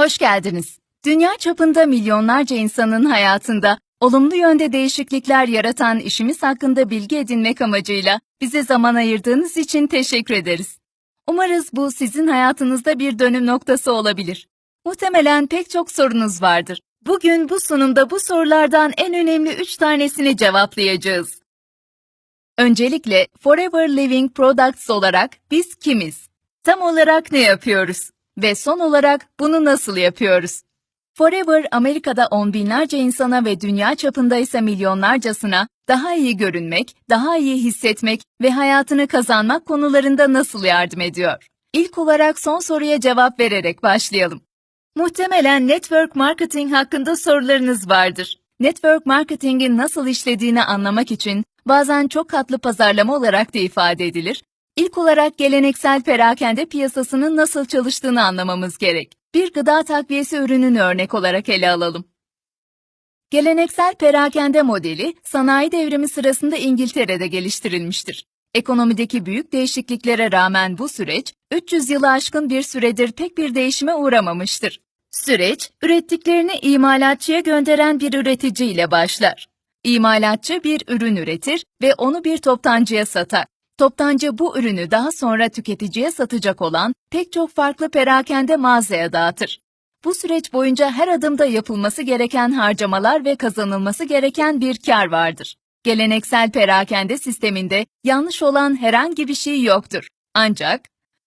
Hoş geldiniz. Dünya çapında milyonlarca insanın hayatında olumlu yönde değişiklikler yaratan işimiz hakkında bilgi edinmek amacıyla bize zaman ayırdığınız için teşekkür ederiz. Umarız bu sizin hayatınızda bir dönüm noktası olabilir. Muhtemelen pek çok sorunuz vardır. Bugün bu sunumda bu sorulardan en önemli 3 tanesini cevaplayacağız. Öncelikle Forever Living Products olarak biz kimiz? Tam olarak ne yapıyoruz? Ve son olarak bunu nasıl yapıyoruz? Forever Amerika'da on binlerce insana ve dünya çapında ise milyonlarcasına daha iyi görünmek, daha iyi hissetmek ve hayatını kazanmak konularında nasıl yardım ediyor? İlk olarak son soruya cevap vererek başlayalım. Muhtemelen network marketing hakkında sorularınız vardır. Network marketingin nasıl işlediğini anlamak için bazen çok katlı pazarlama olarak da ifade edilir. İlk olarak geleneksel perakende piyasasının nasıl çalıştığını anlamamız gerek. Bir gıda takviyesi ürününü örnek olarak ele alalım. Geleneksel perakende modeli sanayi devrimi sırasında İngiltere'de geliştirilmiştir. Ekonomideki büyük değişikliklere rağmen bu süreç 300 yılı aşkın bir süredir pek bir değişime uğramamıştır. Süreç, ürettiklerini imalatçıya gönderen bir üretici ile başlar. İmalatçı bir ürün üretir ve onu bir toptancıya satar. Toptancı bu ürünü daha sonra tüketiciye satacak olan pek çok farklı perakende mağazaya dağıtır. Bu süreç boyunca her adımda yapılması gereken harcamalar ve kazanılması gereken bir kar vardır. Geleneksel perakende sisteminde yanlış olan herhangi bir şey yoktur. Ancak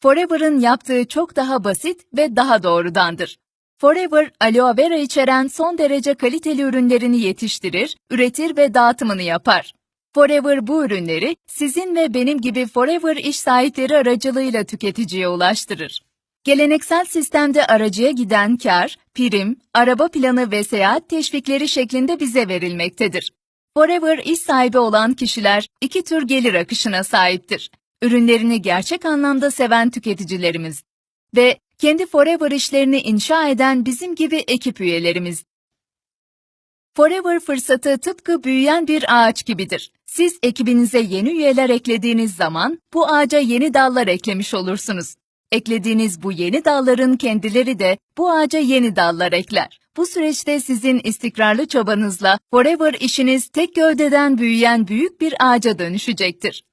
Forever'ın yaptığı çok daha basit ve daha doğrudandır. Forever, aloe vera içeren son derece kaliteli ürünlerini yetiştirir, üretir ve dağıtımını yapar. Forever bu ürünleri sizin ve benim gibi Forever iş sahipleri aracılığıyla tüketiciye ulaştırır. Geleneksel sistemde aracıya giden kar, prim, araba planı ve seyahat teşvikleri şeklinde bize verilmektedir. Forever iş sahibi olan kişiler iki tür gelir akışına sahiptir. Ürünlerini gerçek anlamda seven tüketicilerimiz ve kendi Forever işlerini inşa eden bizim gibi ekip üyelerimiz. Forever fırsatı tıpkı büyüyen bir ağaç gibidir. Siz ekibinize yeni üyeler eklediğiniz zaman bu ağaca yeni dallar eklemiş olursunuz. Eklediğiniz bu yeni dalların kendileri de bu ağaca yeni dallar ekler. Bu süreçte sizin istikrarlı çabanızla Forever işiniz tek gövdeden büyüyen büyük bir ağaca dönüşecektir.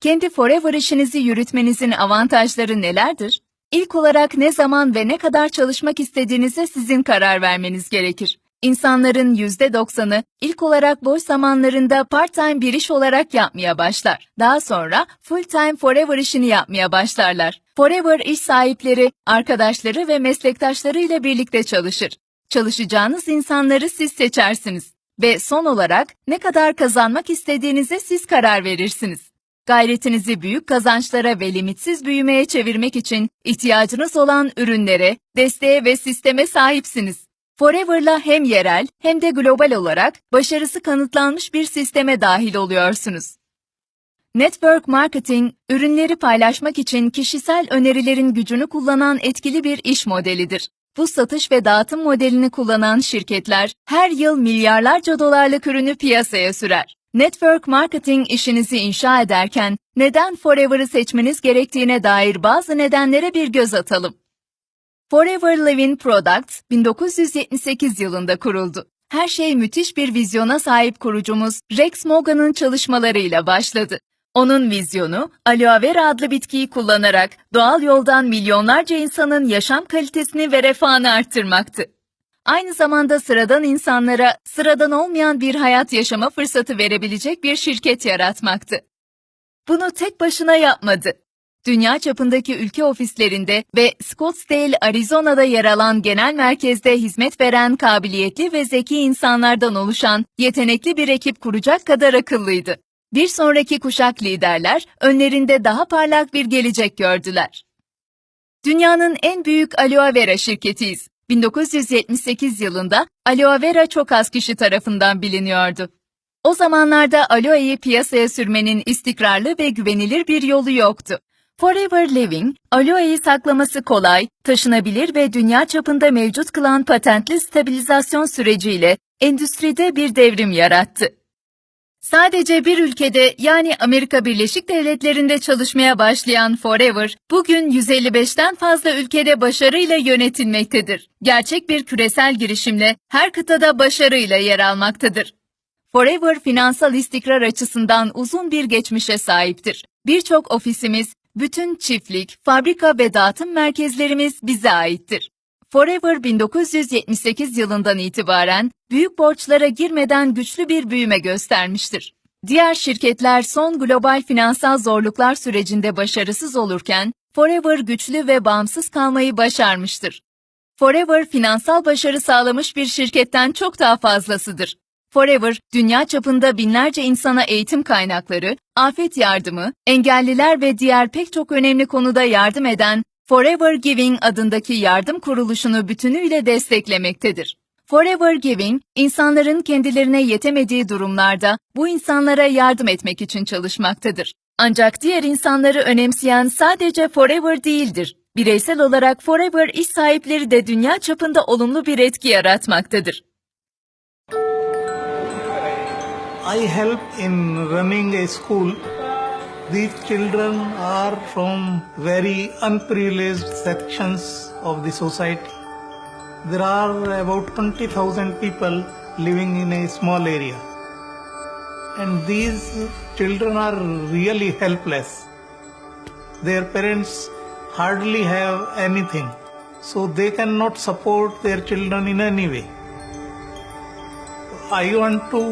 Kendi Forever işinizi yürütmenizin avantajları nelerdir? İlk olarak ne zaman ve ne kadar çalışmak istediğinize sizin karar vermeniz gerekir. İnsanların %90'ı ilk olarak boş zamanlarında part-time bir iş olarak yapmaya başlar. Daha sonra full-time forever işini yapmaya başlarlar. Forever iş sahipleri, arkadaşları ve meslektaşları ile birlikte çalışır. Çalışacağınız insanları siz seçersiniz. Ve son olarak ne kadar kazanmak istediğinize siz karar verirsiniz. Gayretinizi büyük kazançlara ve limitsiz büyümeye çevirmek için ihtiyacınız olan ürünlere, desteğe ve sisteme sahipsiniz. Forever'la hem yerel hem de global olarak başarısı kanıtlanmış bir sisteme dahil oluyorsunuz. Network marketing, ürünleri paylaşmak için kişisel önerilerin gücünü kullanan etkili bir iş modelidir. Bu satış ve dağıtım modelini kullanan şirketler her yıl milyarlarca dolarlık ürünü piyasaya sürer. Network marketing işinizi inşa ederken neden Forever'ı seçmeniz gerektiğine dair bazı nedenlere bir göz atalım. Forever Living Products 1978 yılında kuruldu. Her şey müthiş bir vizyona sahip kurucumuz Rex Morgan'ın çalışmalarıyla başladı. Onun vizyonu, aloe vera adlı bitkiyi kullanarak doğal yoldan milyonlarca insanın yaşam kalitesini ve refahını arttırmaktı. Aynı zamanda sıradan insanlara sıradan olmayan bir hayat yaşama fırsatı verebilecek bir şirket yaratmaktı. Bunu tek başına yapmadı. Dünya çapındaki ülke ofislerinde ve Scottsdale, Arizona'da yer alan genel merkezde hizmet veren kabiliyetli ve zeki insanlardan oluşan yetenekli bir ekip kuracak kadar akıllıydı. Bir sonraki kuşak liderler önlerinde daha parlak bir gelecek gördüler. Dünyanın en büyük aloe vera şirketiyiz. 1978 yılında aloe vera çok az kişi tarafından biliniyordu. O zamanlarda aloe'yi piyasaya sürmenin istikrarlı ve güvenilir bir yolu yoktu. Forever Living, aloe'yi saklaması kolay, taşınabilir ve dünya çapında mevcut kılan patentli stabilizasyon süreciyle endüstride bir devrim yarattı. Sadece bir ülkede yani Amerika Birleşik Devletleri'nde çalışmaya başlayan Forever, bugün 155'ten fazla ülkede başarıyla yönetilmektedir. Gerçek bir küresel girişimle her kıtada başarıyla yer almaktadır. Forever finansal istikrar açısından uzun bir geçmişe sahiptir. Birçok ofisimiz, bütün çiftlik, fabrika ve dağıtım merkezlerimiz bize aittir. Forever 1978 yılından itibaren büyük borçlara girmeden güçlü bir büyüme göstermiştir. Diğer şirketler son global finansal zorluklar sürecinde başarısız olurken Forever güçlü ve bağımsız kalmayı başarmıştır. Forever finansal başarı sağlamış bir şirketten çok daha fazlasıdır. Forever, dünya çapında binlerce insana eğitim kaynakları, afet yardımı, engelliler ve diğer pek çok önemli konuda yardım eden Forever Giving adındaki yardım kuruluşunu bütünüyle desteklemektedir. Forever Giving, insanların kendilerine yetemediği durumlarda bu insanlara yardım etmek için çalışmaktadır. Ancak diğer insanları önemseyen sadece Forever değildir. Bireysel olarak Forever iş sahipleri de dünya çapında olumlu bir etki yaratmaktadır. I help in running a school. These children are from very unprivileged sections of the society. There are about 20,000 people living in a small area. And these children are really helpless. Their parents hardly have anything, so they cannot support their children in any way. I want to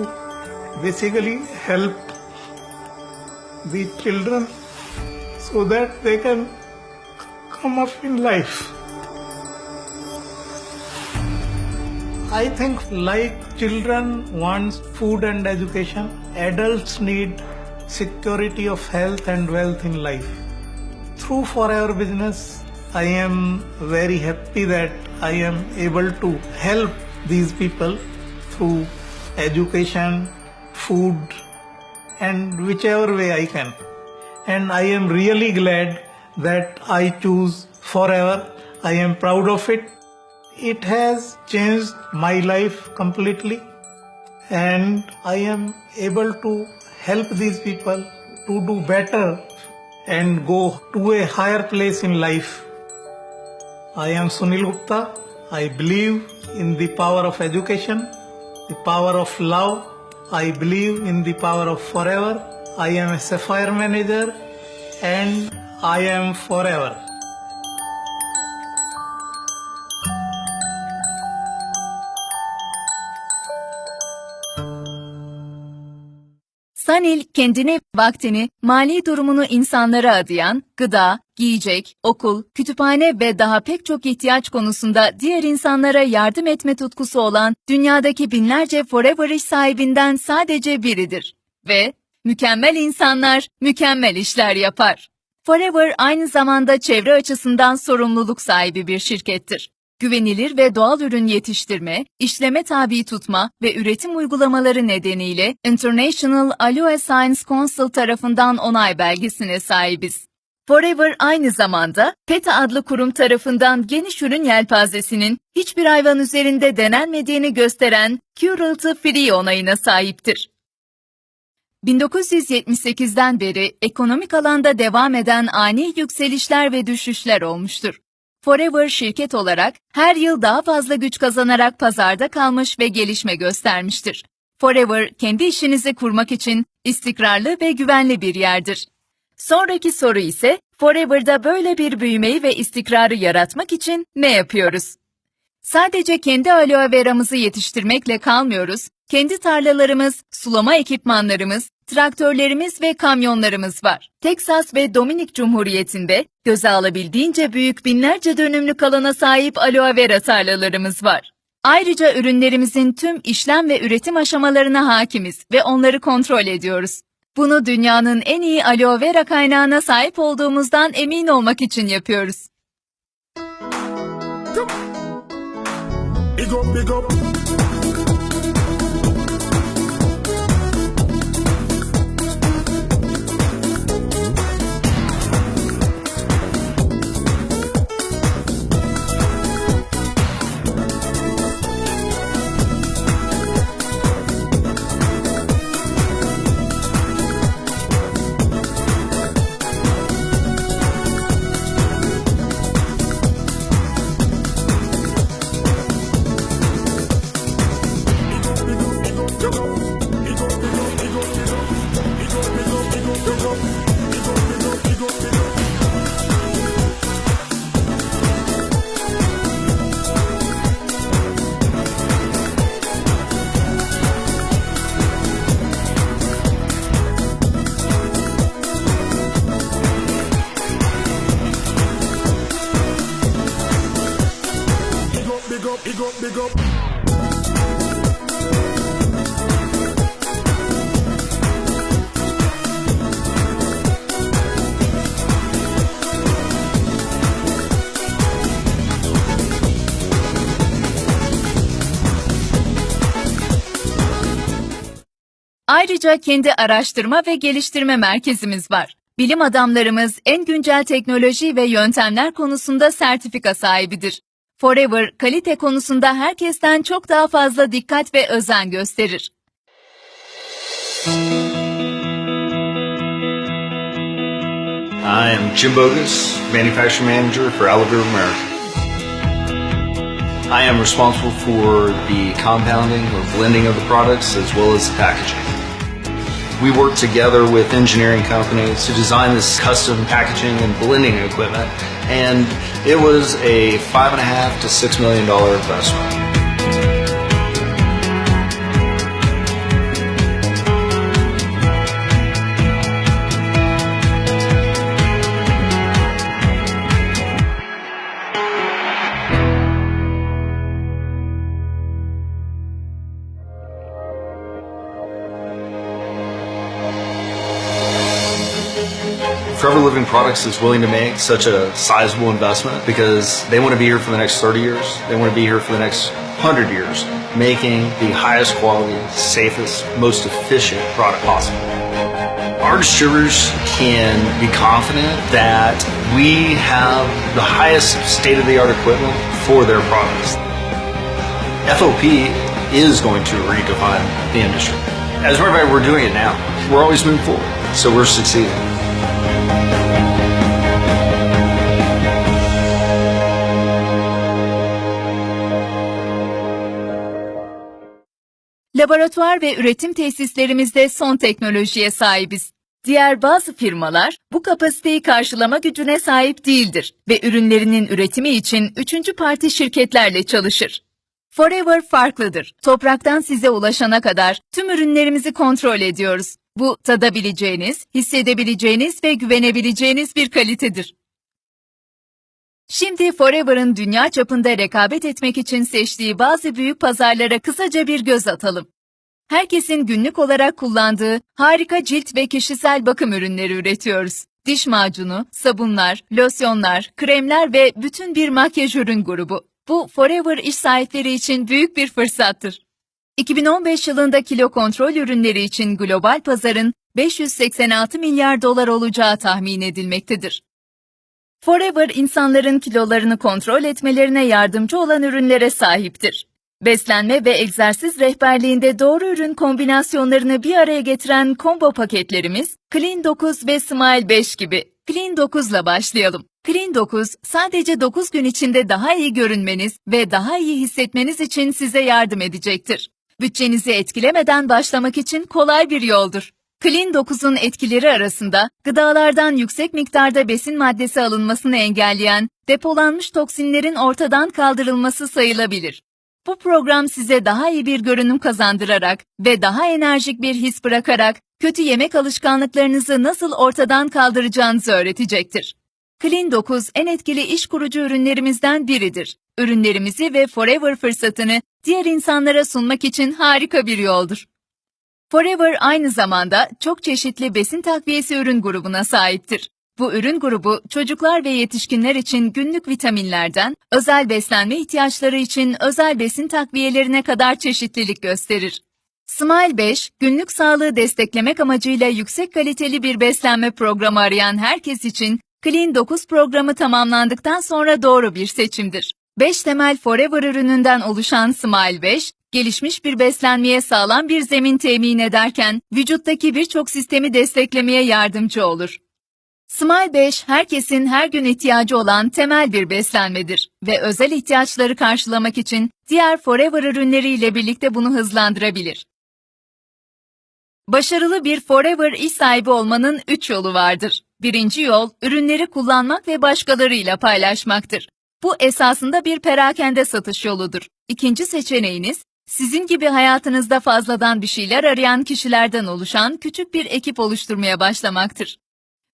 basically help the children so that they can come up in life. I think like children wants food and education, adults need security of health and wealth in life. Through Forever Business, I am very happy that I am able to help these people through education, food, and whichever way I can. And I am really glad that I choose Forever. I am proud of it. It has changed my life completely, and I am able to help these people to do better and go to a higher place in life. I am Sunil Gupta. I believe in the power of education, the power of love. I believe in the power of forever. I am a Sapphire manager and I am forever. Sanil kendini, vaktini, mali durumunu insanlara adayan, gıda, giyecek, okul, kütüphane ve daha pek çok ihtiyaç konusunda diğer insanlara yardım etme tutkusu olan dünyadaki binlerce Forever iş sahibinden sadece biridir. Ve mükemmel insanlar mükemmel işler yapar. Forever aynı zamanda çevre açısından sorumluluk sahibi bir şirkettir güvenilir ve doğal ürün yetiştirme, işleme tabi tutma ve üretim uygulamaları nedeniyle International Aloe Science Council tarafından onay belgesine sahibiz. Forever aynı zamanda PETA adlı kurum tarafından geniş ürün yelpazesinin hiçbir hayvan üzerinde denenmediğini gösteren Cruelty Free onayına sahiptir. 1978'den beri ekonomik alanda devam eden ani yükselişler ve düşüşler olmuştur. Forever şirket olarak her yıl daha fazla güç kazanarak pazarda kalmış ve gelişme göstermiştir. Forever kendi işinizi kurmak için istikrarlı ve güvenli bir yerdir. Sonraki soru ise Forever'da böyle bir büyümeyi ve istikrarı yaratmak için ne yapıyoruz? Sadece kendi aloe veramızı yetiştirmekle kalmıyoruz, kendi tarlalarımız, sulama ekipmanlarımız, traktörlerimiz ve kamyonlarımız var. Teksas ve Dominik Cumhuriyeti'nde göze alabildiğince büyük binlerce dönümlük alana sahip aloe vera tarlalarımız var. Ayrıca ürünlerimizin tüm işlem ve üretim aşamalarına hakimiz ve onları kontrol ediyoruz. Bunu dünyanın en iyi aloe vera kaynağına sahip olduğumuzdan emin olmak için yapıyoruz. Big up, big up. Up, big up, big up. Ayrıca kendi araştırma ve geliştirme merkezimiz var. Bilim adamlarımız en güncel teknoloji ve yöntemler konusunda sertifika sahibidir. Forever, kalite konusunda herkesten çok daha fazla dikkat ve özen gösterir. I am Jim Bogus, Manufacturing Manager for Aliver America. I am responsible for the compounding or blending of the products as well as the packaging. We work together with engineering companies to design this custom packaging and blending equipment, and it was a five and a half to six million dollar investment. Forever Living Products is willing to make such a sizable investment because they want to be here for the next 30 years. They want to be here for the next 100 years, making the highest quality, safest, most efficient product possible. Our distributors can be confident that we have the highest state-of-the-art equipment for their products. FOP is going to redefine the industry. As a matter of fact, we're doing it now. We're always moving forward, so we're succeeding. Laboratuvar ve üretim tesislerimizde son teknolojiye sahibiz. Diğer bazı firmalar bu kapasiteyi karşılama gücüne sahip değildir ve ürünlerinin üretimi için üçüncü parti şirketlerle çalışır. Forever farklıdır. Topraktan size ulaşana kadar tüm ürünlerimizi kontrol ediyoruz. Bu tadabileceğiniz, hissedebileceğiniz ve güvenebileceğiniz bir kalitedir. Şimdi Forever'ın dünya çapında rekabet etmek için seçtiği bazı büyük pazarlara kısaca bir göz atalım. Herkesin günlük olarak kullandığı harika cilt ve kişisel bakım ürünleri üretiyoruz. Diş macunu, sabunlar, losyonlar, kremler ve bütün bir makyaj ürün grubu. Bu Forever iş sahipleri için büyük bir fırsattır. 2015 yılında kilo kontrol ürünleri için global pazarın 586 milyar dolar olacağı tahmin edilmektedir. Forever insanların kilolarını kontrol etmelerine yardımcı olan ürünlere sahiptir. Beslenme ve egzersiz rehberliğinde doğru ürün kombinasyonlarını bir araya getiren combo paketlerimiz Clean 9 ve Smile 5 gibi. Clean 9 ile başlayalım. Clean 9 sadece 9 gün içinde daha iyi görünmeniz ve daha iyi hissetmeniz için size yardım edecektir. Bütçenizi etkilemeden başlamak için kolay bir yoldur. Clean 9'un etkileri arasında gıdalardan yüksek miktarda besin maddesi alınmasını engelleyen depolanmış toksinlerin ortadan kaldırılması sayılabilir. Bu program size daha iyi bir görünüm kazandırarak ve daha enerjik bir his bırakarak kötü yemek alışkanlıklarınızı nasıl ortadan kaldıracağınızı öğretecektir. Clean 9 en etkili iş kurucu ürünlerimizden biridir. Ürünlerimizi ve Forever fırsatını diğer insanlara sunmak için harika bir yoldur. Forever aynı zamanda çok çeşitli besin takviyesi ürün grubuna sahiptir. Bu ürün grubu çocuklar ve yetişkinler için günlük vitaminlerden, özel beslenme ihtiyaçları için özel besin takviyelerine kadar çeşitlilik gösterir. Smile 5, günlük sağlığı desteklemek amacıyla yüksek kaliteli bir beslenme programı arayan herkes için Clean 9 programı tamamlandıktan sonra doğru bir seçimdir. 5 temel Forever ürününden oluşan Smile 5, gelişmiş bir beslenmeye sağlam bir zemin temin ederken vücuttaki birçok sistemi desteklemeye yardımcı olur. Smile 5, herkesin her gün ihtiyacı olan temel bir beslenmedir ve özel ihtiyaçları karşılamak için diğer Forever ürünleriyle birlikte bunu hızlandırabilir. Başarılı bir Forever iş sahibi olmanın 3 yolu vardır. Birinci yol, ürünleri kullanmak ve başkalarıyla paylaşmaktır. Bu esasında bir perakende satış yoludur. İkinci seçeneğiniz, sizin gibi hayatınızda fazladan bir şeyler arayan kişilerden oluşan küçük bir ekip oluşturmaya başlamaktır.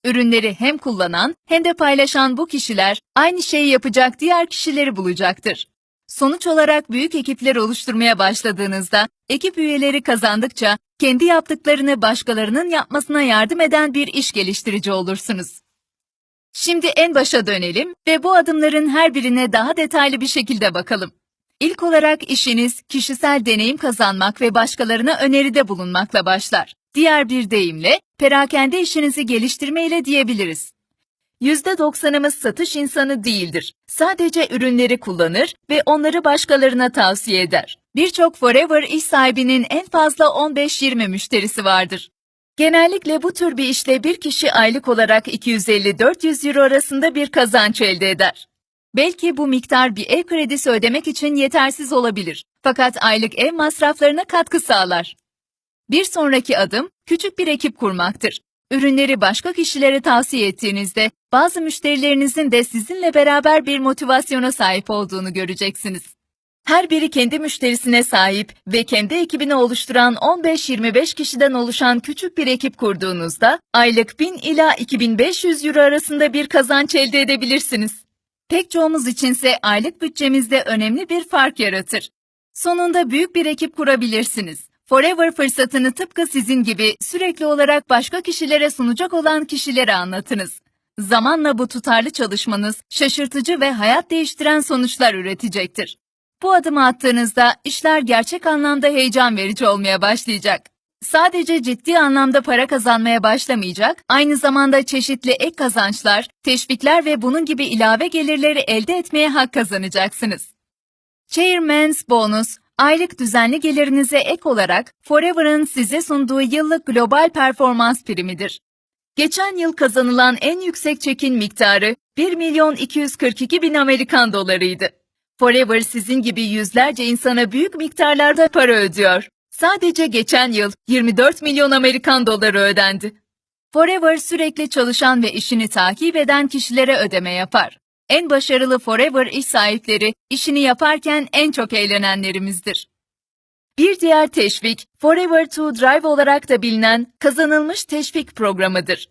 Ürünleri hem kullanan hem de paylaşan bu kişiler aynı şeyi yapacak diğer kişileri bulacaktır. Sonuç olarak büyük ekipler oluşturmaya başladığınızda, ekip üyeleri kazandıkça kendi yaptıklarını başkalarının yapmasına yardım eden bir iş geliştirici olursunuz. Şimdi en başa dönelim ve bu adımların her birine daha detaylı bir şekilde bakalım. İlk olarak işiniz kişisel deneyim kazanmak ve başkalarına öneride bulunmakla başlar. Diğer bir deyimle perakende işinizi geliştirme ile diyebiliriz. %90'ımız satış insanı değildir. Sadece ürünleri kullanır ve onları başkalarına tavsiye eder. Birçok Forever iş sahibinin en fazla 15-20 müşterisi vardır. Genellikle bu tür bir işle bir kişi aylık olarak 250-400 euro arasında bir kazanç elde eder. Belki bu miktar bir ev kredisi ödemek için yetersiz olabilir. Fakat aylık ev masraflarına katkı sağlar. Bir sonraki adım küçük bir ekip kurmaktır. Ürünleri başka kişilere tavsiye ettiğinizde bazı müşterilerinizin de sizinle beraber bir motivasyona sahip olduğunu göreceksiniz. Her biri kendi müşterisine sahip ve kendi ekibini oluşturan 15-25 kişiden oluşan küçük bir ekip kurduğunuzda aylık 1000 ila 2500 euro arasında bir kazanç elde edebilirsiniz. Pek çoğumuz içinse aylık bütçemizde önemli bir fark yaratır. Sonunda büyük bir ekip kurabilirsiniz. Forever fırsatını tıpkı sizin gibi sürekli olarak başka kişilere sunacak olan kişilere anlatınız. Zamanla bu tutarlı çalışmanız şaşırtıcı ve hayat değiştiren sonuçlar üretecektir. Bu adımı attığınızda işler gerçek anlamda heyecan verici olmaya başlayacak. Sadece ciddi anlamda para kazanmaya başlamayacak, aynı zamanda çeşitli ek kazançlar, teşvikler ve bunun gibi ilave gelirleri elde etmeye hak kazanacaksınız. Chairman's Bonus, aylık düzenli gelirinize ek olarak Forever'ın size sunduğu yıllık global performans primidir. Geçen yıl kazanılan en yüksek çekin miktarı 1 milyon 242 bin Amerikan dolarıydı. Forever sizin gibi yüzlerce insana büyük miktarlarda para ödüyor. Sadece geçen yıl 24 milyon Amerikan doları ödendi. Forever sürekli çalışan ve işini takip eden kişilere ödeme yapar. En başarılı Forever iş sahipleri işini yaparken en çok eğlenenlerimizdir. Bir diğer teşvik, Forever to Drive olarak da bilinen kazanılmış teşvik programıdır.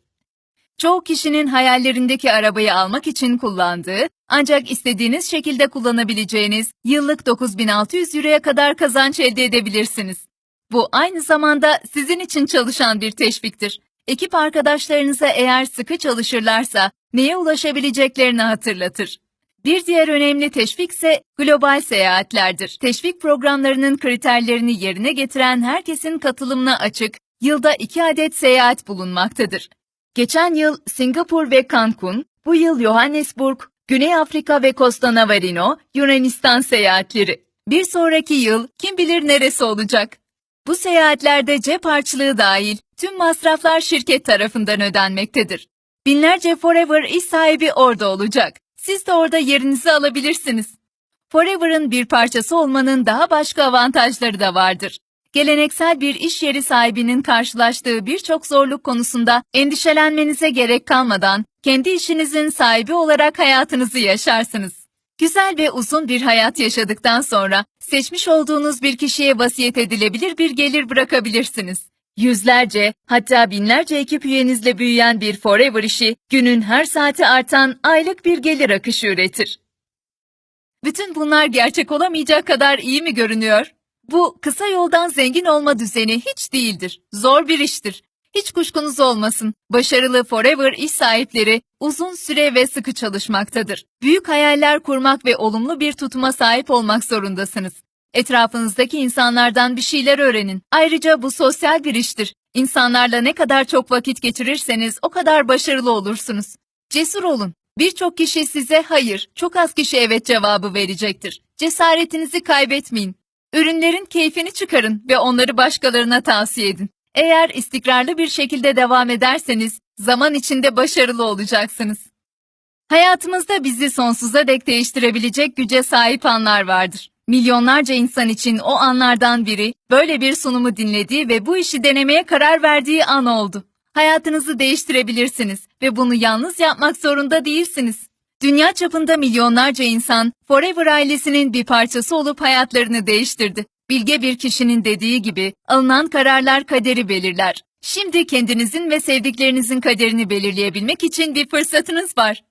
Çoğu kişinin hayallerindeki arabayı almak için kullandığı, ancak istediğiniz şekilde kullanabileceğiniz yıllık 9600 euroya kadar kazanç elde edebilirsiniz. Bu aynı zamanda sizin için çalışan bir teşviktir. Ekip arkadaşlarınıza eğer sıkı çalışırlarsa neye ulaşabileceklerini hatırlatır. Bir diğer önemli teşvik ise global seyahatlerdir. Teşvik programlarının kriterlerini yerine getiren herkesin katılımına açık, yılda iki adet seyahat bulunmaktadır. Geçen yıl Singapur ve Cancun, bu yıl Johannesburg, Güney Afrika ve Costa Navarino, Yunanistan seyahatleri. Bir sonraki yıl kim bilir neresi olacak? Bu seyahatlerde cep harçlığı dahil tüm masraflar şirket tarafından ödenmektedir. Binlerce Forever iş sahibi orada olacak. Siz de orada yerinizi alabilirsiniz. Forever'ın bir parçası olmanın daha başka avantajları da vardır. Geleneksel bir iş yeri sahibinin karşılaştığı birçok zorluk konusunda endişelenmenize gerek kalmadan kendi işinizin sahibi olarak hayatınızı yaşarsınız. Güzel ve uzun bir hayat yaşadıktan sonra seçmiş olduğunuz bir kişiye vasiyet edilebilir bir gelir bırakabilirsiniz. Yüzlerce, hatta binlerce ekip üyenizle büyüyen bir Forever işi günün her saati artan aylık bir gelir akışı üretir. Bütün bunlar gerçek olamayacak kadar iyi mi görünüyor? Bu kısa yoldan zengin olma düzeni hiç değildir. Zor bir iştir. Hiç kuşkunuz olmasın. Başarılı Forever iş sahipleri uzun süre ve sıkı çalışmaktadır. Büyük hayaller kurmak ve olumlu bir tutuma sahip olmak zorundasınız. Etrafınızdaki insanlardan bir şeyler öğrenin. Ayrıca bu sosyal bir iştir. İnsanlarla ne kadar çok vakit geçirirseniz o kadar başarılı olursunuz. Cesur olun. Birçok kişi size hayır, çok az kişi evet cevabı verecektir. Cesaretinizi kaybetmeyin. Ürünlerin keyfini çıkarın ve onları başkalarına tavsiye edin. Eğer istikrarlı bir şekilde devam ederseniz zaman içinde başarılı olacaksınız. Hayatımızda bizi sonsuza dek değiştirebilecek güce sahip anlar vardır. Milyonlarca insan için o anlardan biri böyle bir sunumu dinlediği ve bu işi denemeye karar verdiği an oldu. Hayatınızı değiştirebilirsiniz ve bunu yalnız yapmak zorunda değilsiniz. Dünya çapında milyonlarca insan Forever ailesinin bir parçası olup hayatlarını değiştirdi. Bilge bir kişinin dediği gibi alınan kararlar kaderi belirler. Şimdi kendinizin ve sevdiklerinizin kaderini belirleyebilmek için bir fırsatınız var.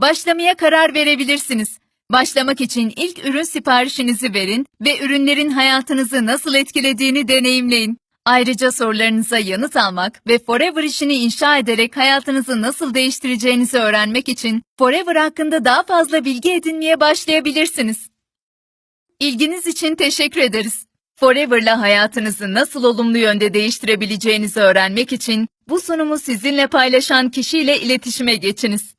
Başlamaya karar verebilirsiniz. Başlamak için ilk ürün siparişinizi verin ve ürünlerin hayatınızı nasıl etkilediğini deneyimleyin. Ayrıca sorularınıza yanıt almak ve Forever işini inşa ederek hayatınızı nasıl değiştireceğinizi öğrenmek için Forever hakkında daha fazla bilgi edinmeye başlayabilirsiniz. İlginiz için teşekkür ederiz. Forever'la hayatınızı nasıl olumlu yönde değiştirebileceğinizi öğrenmek için bu sunumu sizinle paylaşan kişiyle iletişime geçiniz.